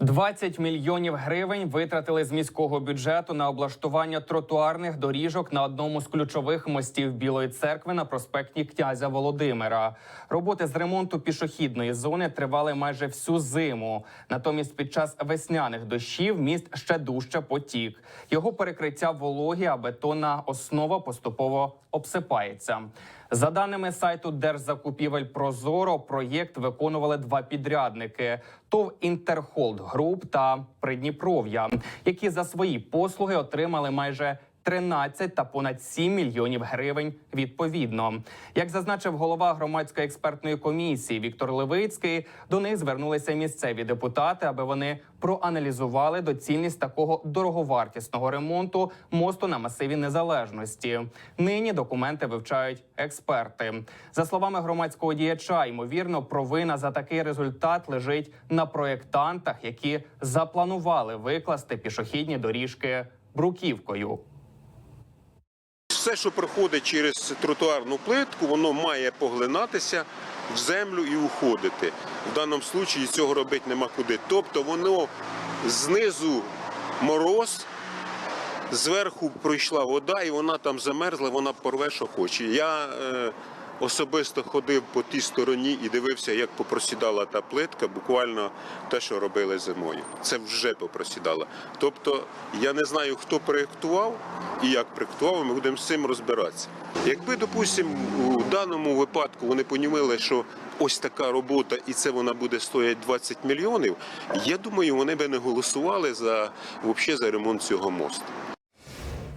20 мільйонів гривень витратили з міського бюджету на облаштування тротуарних доріжок на одному з ключових мостів Білої церкви на проспекті князя Володимира. Роботи з ремонту пішохідної зони тривали майже всю зиму. Натомість, під час весняних дощів міст ще дужче потік. Його перекриття вологі, а бетонна основа поступово обсипається. За даними сайту Держзакупівель Прозоро, проєкт виконували два підрядники: ТОВ Інтерхолд Груп та Придніпров'я, які за свої послуги отримали майже 13 та понад 7 мільйонів гривень відповідно. Як зазначив голова громадської експертної комісії Віктор Левицький, до них звернулися місцеві депутати, аби вони проаналізували доцільність такого дороговартісного ремонту мосту на масиві незалежності. Нині документи вивчають експерти. За словами громадського діяча, ймовірно, провина за такий результат лежить на проєктантах, які запланували викласти пішохідні доріжки бруківкою. Все, що проходить через тротуарну плитку, воно має поглинатися в землю і уходити. В даному випадку цього робити нема куди. Тобто воно знизу мороз, зверху пройшла вода, і вона там замерзла, вона порве, що хоче. Я е, особисто ходив по тій стороні і дивився, як попросідала та плитка, буквально те, що робили зимою. Це вже попросідало. Тобто я не знаю, хто проєктував і як проєктував, ми будемо з цим розбиратися. Якби, допустимо, у даному випадку вони понімили, що ось така робота і це вона буде стоїти 20 мільйонів, я думаю, вони би не голосували за, взагалі, за ремонт цього мосту.